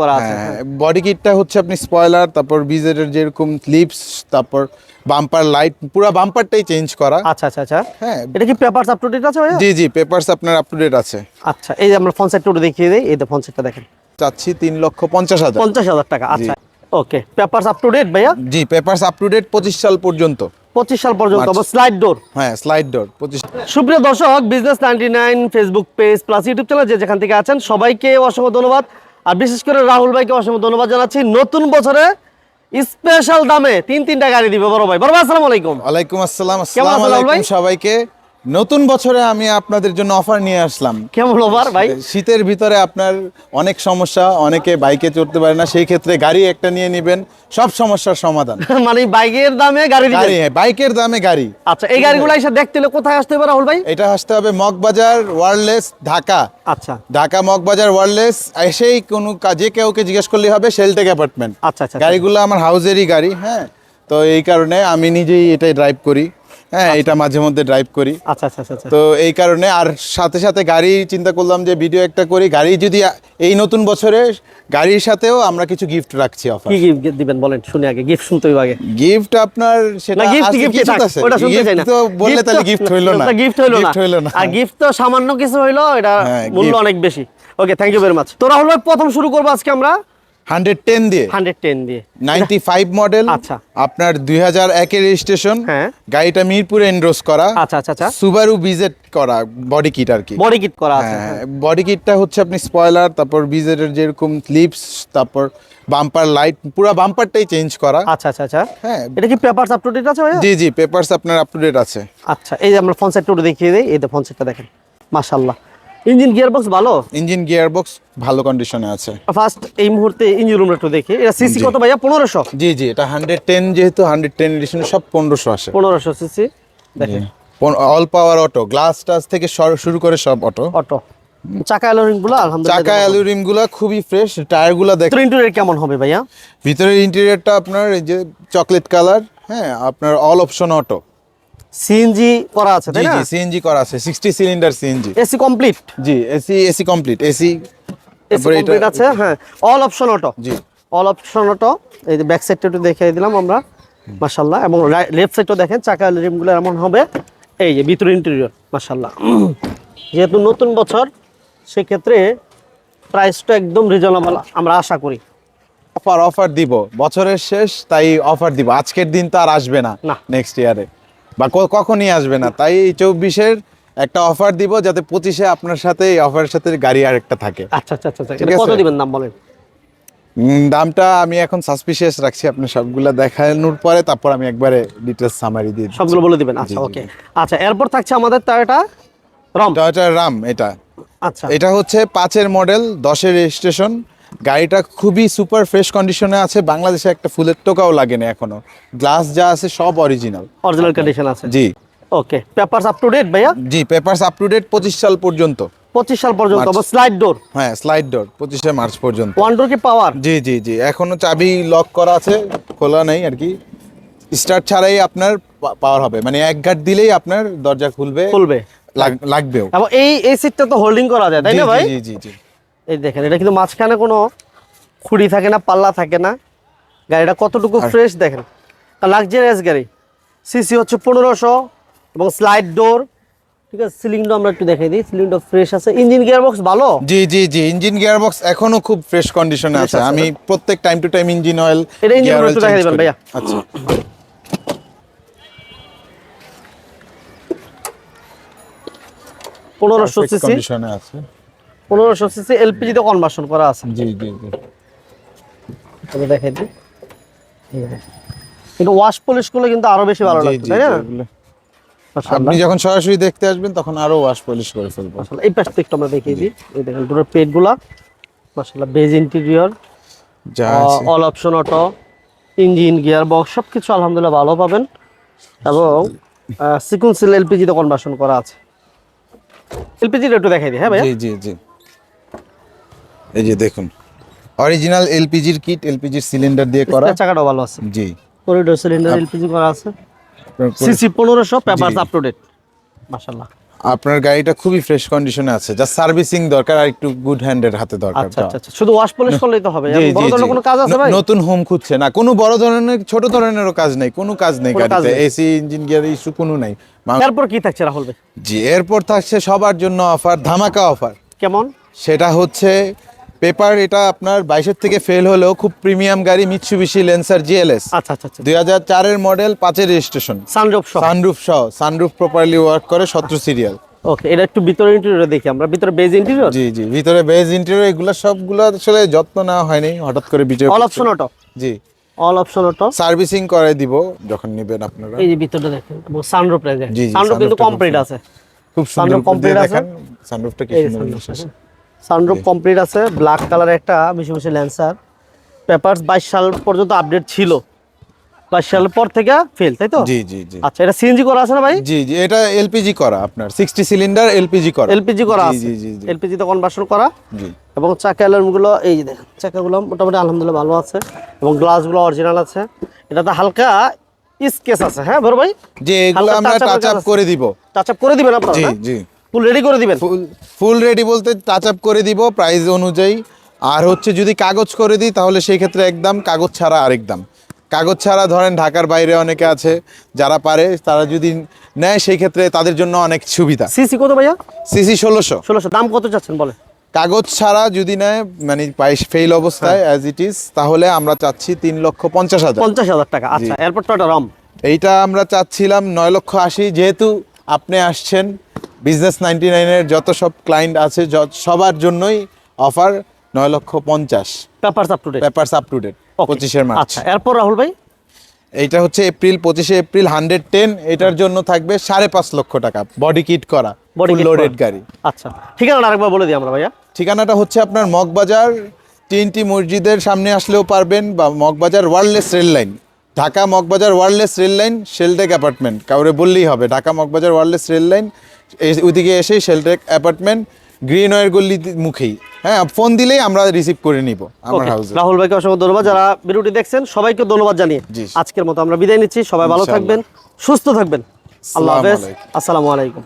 করা আছে হ্যাঁ বডি কিটটা হচ্ছে আপনি স্পয়লার তারপর বিজের যেরকম লিপস তারপর বাম্পার লাইট পুরো বাম্পারটাই চেঞ্জ করা। আচ্ছা আচ্ছা আচ্ছা। হ্যাঁ। এটা কি পেপারস আপ টু ডেট আছে জি জি পেপারস আপনার আপ টু ডেট আছে। আচ্ছা এই যে আমরা ফোন সেটটা দেখিয়ে দিই এই তো ফোন সেটটা দেখেন। চাচ্ছি তিন লক্ষ পঞ্চাশ হাজার। পঞ্চাশ হাজার টাকা আচ্ছা। Okay papers up to date ভাইয়া? জি পেপারস আপ টু ডেট পঁচিশ সাল পর্যন্ত। পঁচিশ সাল পর্যন্ত। স্লাইড ডোর হ্যাঁ স্লাইড ডোর পঁচিশ সুপ্রিয় দর্শক business ninety nine Facebook page plus YouTube channel যে যেখান থেকে আছেন সবাইকে অসংখ্য ধন্যবাদ। আর বিশেষ করে রাহুল ভাইকে অসংখ্য ধন্যবাদ জানাচ্ছি। নতুন বছরে স্পেশাল দামে তিন তিনটা গাড়ি দিবে বড় ভাই। বড় ভাই আসসালামু আলাইকুম। ওয়ালাইকুম আসসালাম? আলাইকুম সবাইকে। নতুন বছরে আমি আপনাদের জন্য অফার নিয়ে আসলাম। কেমন ওভার ভাই? শীতের ভিতরে আপনার অনেক সমস্যা অনেকে বাইকে চড়তে পারে না সেই ক্ষেত্রে গাড়ি একটা নিয়ে নেবেন সব সমস্যার সমাধান। মানে বাইকের দামে গাড়ি গাড়ি হ্যাঁ, বাইকের দামে গাড়ি। আচ্ছা এই গাড়িগুলো এসে দেখতে হলে কোথায় আসতে হবে রাহুল ভাই? এটা আসতে হবে মগবাজার ওয়ারলেস ঢাকা। আচ্ছা। ঢাকা মগবাজার ওয়ারলেস এসেই কোনো কাজে কেউকে জিজ্ঞেস করলে হবে শেলটেক অ্যাপার্টমেন্ট আচ্ছা আচ্ছা গাড়িগুলো আমার হাউজেরই গাড়ি হ্যাঁ। তো এই কারণে আমি নিজেই এটাই ড্রাইভ করি। হ্যাঁ এটা মাঝে মধ্যে ড্রাইভ করি। আচ্ছা আচ্ছা আচ্ছা তো এই কারণে আর সাথে সাথে গাড়ি চিন্তা করলাম যে ভিডিও একটা করি। গাড়ি যদি এই নতুন বছরে গাড়ির সাথেও আমরা কিছু গিফট রাখছি অফার কি গিফট দিবেন বলেন শুনে আগে গিফট শুনতে হবে আগে। গিফট আপনার সেটা না গিফট গিফট আছে। ওটা শুনতে চাই না। তো বললে তাহলে গিফট হইল না। গিফট হইল না। হইল না। আর গিফট তো সামান্য কিছু হইল এটা হ্যাঁ, মূল্য অনেক বেশি। Okay thank you very much তো রাহুল ভাই প্রথম শুরু করব আজকে আমরা। হান্ড্রেড টেন দিয়ে। হান্ড্রেড টেন দিয়ে। Ninety five model. আচ্ছা। আপনার দুই হাজার একের রেজিস্ট্রেশন। হ্যাঁ। গাড়িটা মিরপুরে এন্ড্রোস করা। আচ্ছা আচ্ছা আচ্ছা। সুবারু বিজেট করা বডি কিট আর কি। বডি কিট করা আছে হ্যাঁ বডি কিটটা হচ্ছে আপনি স্পয়লার তারপর বিজেটের যেরকম লিপস তারপর বাম্পার লাইট পুরো বাম্পারটাই চেঞ্জ করা। আচ্ছা আচ্ছা আচ্ছা। হ্যাঁ। এটা কি পেপারস আপ টু ডেট আছে ভাইয়া? জি জি পেপারস আপনার আপ টু ডেট আছে। আচ্ছা এই যে আমরা ফোন সেটটা দেখিয়ে দিই এই তো ফোন সেটটা দেখেন। মাশাআল্লাহ। ইঞ্জিন গিয়ার বক্স ভালো? ইঞ্জিন গিয়ার বক্স ভালো কন্ডিশনে আছে। ফার্স্ট এই মুহূর্তে ইঞ্জিন রুমটা একটু দেখি। এটা সিসি কত ভাইয়া? পনেরোশো? জি জি এটা হান্ড্রেড টেন যেহেতু হান্ড্রেড টেন এডিশন সব পনেরোশো আসে। পনেরোশো সিসি দেখেন। All power auto glass touch থেকে শুরু করে সব অটো অটো চাকা অ্যালোরিংগুলো আলহামদুলিল্লাহ চাকা অ্যালুরিমগুলা খুবই ফ্রেশ টায়ারগুলা দেখ ভিতরে ইন্টেরিয়র কেমন হবে ভাইয়া? ভিতরের ইন্টেরিয়রটা আপনার এই যে চকলেট কালার হ্যাঁ আপনার অল অপশন অটো সিএনজি করা আছে তাই না? সিএনজি করা আছে sixty cylinder CNG AC complete জি AC AC complete AC AC complete আছে হ্যাঁ। অল অপশন অটো জি। অল অপশন অটো এই যে ব্যাক সাইডটা একটু দেখিয়ে দিলাম আমরা মাশাল্লাহ এবং লেফট সাইডটাও দেখেন চাকা রিমগুলো এমন হবে এই যে ভিতরে ইন্টেরিয়র মাশাল্লাহ যেহেতু নতুন বছর সেক্ষেত্রে প্রাইসটা একদম রিজনেবল আমরা আশা করি। অফার অফার দিব। বছরের শেষ তাই অফার দিব। আজকের দিন তো আর আসবে না না। নেক্সট ইয়ারে বা ক- কখনই আসবে না। তাই এই চব্বিশের একটা অফার দিব যাতে পঁচিশে আপনার সাথে এই অফারের সাথে গাড়ি আর একটা থাকে। আচ্ছা আচ্ছা আচ্ছা আচ্ছা। কত দিবেন দাম বলেন? দামটা আমি এখন সাসপিশিয়াস রাখছি। আপনি সবগুলা দেখানোর পরে তারপর আমি একবারে ডিটেলস সামারি দিয়ে সবগুলো বলে দিবেন? আচ্ছা ওকে আচ্ছা এরপর থাকছে আমাদের এটা রম টয়োটা রাম এটা। আচ্ছা। এটা হচ্ছে পাঁচের মডেল দশের রেজিস্ট্রেশন গাড়িটা খুবই সুপার ফ্রেশ কন্ডিশনে আছে। বাংলাদেশে একটা ফুলের টোকাও লাগেনি এখনও। গ্লাস যা আছে সব অরিজিনাল অরিজিনাল কন্ডিশন আছে? জি। Okay papers up to date ভাইয়া? জি পেপারস আপ টু ডেট পঁচিশ সাল পর্যন্ত। পঁচিশ সাল পর্যন্ত মার্চ। স্লাইড ডোর হ্যাঁ স্লাইড ডোর পঁচিশে মার্চ পর্যন্ত। ওয়ান ডোর কি পাওয়ার জি জি জি। এখনও চাবি লক করা আছে খোলা নেই আর কি। স্টার্ট ছাড়াই আপনার পাওয়ার হবে। মানে এক গাট দিলেই আপনার দরজা খুলবে খুলবে। লাগ- লাগবেও। এবং এই এই সিটটা তো হোল্ডিং করা যায় তাই না ভাই? জি জি জি। এই দেখেন এটা কিন্তু মাঝখানে কোনো খুঁড়ি থাকে না পাল্লা থাকে না। গাড়িটা কতটুকু ফ্রেশ দেখেন। লাক্সারিয়াস গাড়ি। সিসি হচ্ছে পনেরোশো এবং স্লাইড ডোর ঠিক আছে সিলিংটা আমরা একটু দেখাই দিই। সিলিংটা ফ্রেশ আছে। ইঞ্জিন গিয়ার বক্স ভালো? জি জি জি ইঞ্জিন গিয়ার বক্স এখনও খুব ফ্রেশ কন্ডিশনে আছে। আমি প্রত্যেক time to time engine oil এটা oil একটু দেখাই দিবেন ভাইয়া। আচ্ছা। পনেরোশো সিসি কন্ডিশনে আছে। পনেরোশো সিসি এলপিজিতে কনভার্সন করা আছে। জি জি জি। এটা দেখাই দিই। কিন্তু ওয়াশ পলিশ করলে কিন্তু আরও বেশি ভালো লাগবে তাই না। আপনি যখন সরাসরি দেখতে আসবেন তখন আরও ওয়াশ পলিশ করে ফেলব। এই পাশটা একটু আমরা দেখিয়ে দিই। এই দেখেন ডোরের পেটগুলা মাশাআল্লাহ বেজ ইন্টেরিয়র যা আছে। All option auto engine gear box সব কিছু আলহামদুলিল্লাহ ভালো পাবেন। এবং সিকুয়েন্সিয়াল এলপিজিতে কনভার্সন করা আছে। এলপিজি একটু দেখাই দিই হ্যাঁ ভাই জি জি জি। এই যে দেখুন অরিজিনাল এলপিজির কিট এলপিজির সিলিন্ডার দিয়ে করা। চাকাটাও ভালো আছে। জি। করিডোর সিলিন্ডার এলপিজি করা আছে। সিসি পনেরোশো পেপারস জি। আপ টু ডেট মাশাআল্লাহ। আপনার গাড়িটা খুবই ফ্রেশ কন্ডিশনে আছে। যা সার্ভিসিং দরকার আর একটু গুড হ্যান্ডের হাতে দরকার। আচ্ছা আচ্ছা আচ্ছা। শুধু ওয়াশ পলিশ করলেই তো হবে। বড় ধরনের কোনো কাজ আছে ভাই? নতুন হোম খুঁজছে। না কোনো বড় ধরনের ছোট ধরনেরও কাজ নেই। কোনো কাজ নেই গাড়িতে। এসি ইঞ্জিন গিয়ার ইস্যু কোনো নাই। এরপর কি থাকছে রাহুল ভাই? জি এরপর থাকছে সবার জন্য অফার ধামাকা অফার কেমন? সেটা হচ্ছে পেপার এটা আপনার বাইশের থেকে ফেল হলেও খুব প্রিমিয়াম গাড়ি মিৎসুবিশি লেন্সার জিএলএস আচ্ছা আচ্ছা দুই হাজার চারের মডেল পাঁচের রেজিস্ট্রেশন সানরুফ সহ। সানরুফ সহ। সানরুফ প্রপারলি ওয়ার্ক করে সতেরো সিরিয়াল ওকে এটা একটু ভিতরে ইন্টেরিয়র দেখি আমরা। ভিতরে বেজ ইন্টেরিয়র জি জি ভিতরে বেজ ইন্টেরিয়র এগুলো সবগুলো আসলে যত্ন নেওয়া হয়নি। হঠাৎ করে ভিডিও অল অপশন অটো জি। অল অপশন অটো সার্ভিসিং করে দিব যখন নেবেন আপনারা। এই যে ভিতরটা দেখেন সানরুফ সানরুফ কিন্তু কমপ্লিট আছে। খুব সুন্দর complete আছে? সানরুফটা কি সুন্দর সানরুফ। কমপ্লিট আছে ব্ল্যাক কালার একটা মিশে মিশে ল্যান্সার পেপারস বাইশ সাল পর্যন্ত আপডেট ছিল। বাইশ সালের পর থেকে ফেল তাই তো? জি জি জি। আচ্ছা এটা সিএনজি করা আছে না ভাই? জি জি এটা এলপিজি করা আপনার। 60 সিলিন্ডার এলপিজি করা। এলপিজি করা আছে। জি জি এলপিজি তে কনভার্সন করা। জি। এবং চাকা গুলো এই যে দেখেন চাকাগুলো মোটামুটি আলহামদুলিল্লাহ ভালো আছে। এবং গ্লাসগুলো অরিজিনাল আছে। এটাতে হালকা স্কেচ আছে হ্যাঁ বড় ভাই? যে এগুলো আমরা টাচ আপ করে দিব। টাচ আপ করে দিবেন আপনারা জি? জি। ফুল রেডি করে দিবেন? ফুল ফুল রেডি বলতে টাচ আপ করে দিব প্রাইস অনুযায়ী। আর হচ্ছে যদি কাগজ করে দিই তাহলে সেই ক্ষেত্রে একদম কাগজ ছাড়া আরেক দাম। কাগজ ছাড়া ধরেন ঢাকার বাইরে অনেকে আছে যারা পারে তারা যদি নেয় সেই ক্ষেত্রে তাদের জন্য অনেক সুবিধা। সিসি কত ভাইয়া? সিসি ষোলোশো। ষোলোশো। দাম কত চাচ্ছেন বলে কাগজ ছাড়া যদি নেয় মানে ফেল অবস্থায়। অ্যাজ ইট ইজ তাহলে আমরা চাচ্ছি তিন লক্ষ পঞ্চাশ হাজার। পঞ্চাশ হাজার টাকা। আচ্ছা এরপর টয়টা রম। এইটা আমরা চাচ্ছিলাম নয় লক্ষ আশি যেহেতু আপনি আসছেন বিজনেস নাইনটি নাইনের যত সব ক্লায়েন্ট আছে সবার জন্যই অফার নয় লক্ষ পঞ্চাশ। Papers up to date papers up to date পঁচিশের মার্চ আচ্ছা এরপর রাহুল ভাই? এইটা হচ্ছে এপ্রিল পঁচিশে এপ্রিল হান্ড্রেড টেন এটার জন্য থাকবে সাড়ে পাঁচ লক্ষ টাকা। বডি কিট করা kit লোডেড গাড়ি। আচ্ছা ঠিকানা আরেকবার বলে দিই আমরা ভাইয়া। ঠিকানাটা হচ্ছে আপনার মগবাজার তিনটি মসজিদের সামনে আসলেও পারবেন বা Moghbazar wireless rail line. Dhaka Moghbazar wireless rail line Sheltech apartment কাউরে বললেই হবে Dhaka Moghbazar wireless rail line ওইদিকে এসেই শেলটেক অ্যাপার্টমেন্ট গ্রিন ওয়ার গল্লি মুখেই। হ্যাঁ ফোন দিলেই আমরা রিসিভ করে নিব আমার হাউসে রাহুল ভাইকে অসংখ্য ধন্যবাদ। যারা ভিডিওটি দেখছেন সবাইকে ধন্যবাদ জানিয়ে আজকের মতো আমরা বিদায় নিচ্ছি। সবাই ভালো থাকবেন সুস্থ থাকবেন। আল্লাহ হাফেজ। আসসালামু আলাইকুম।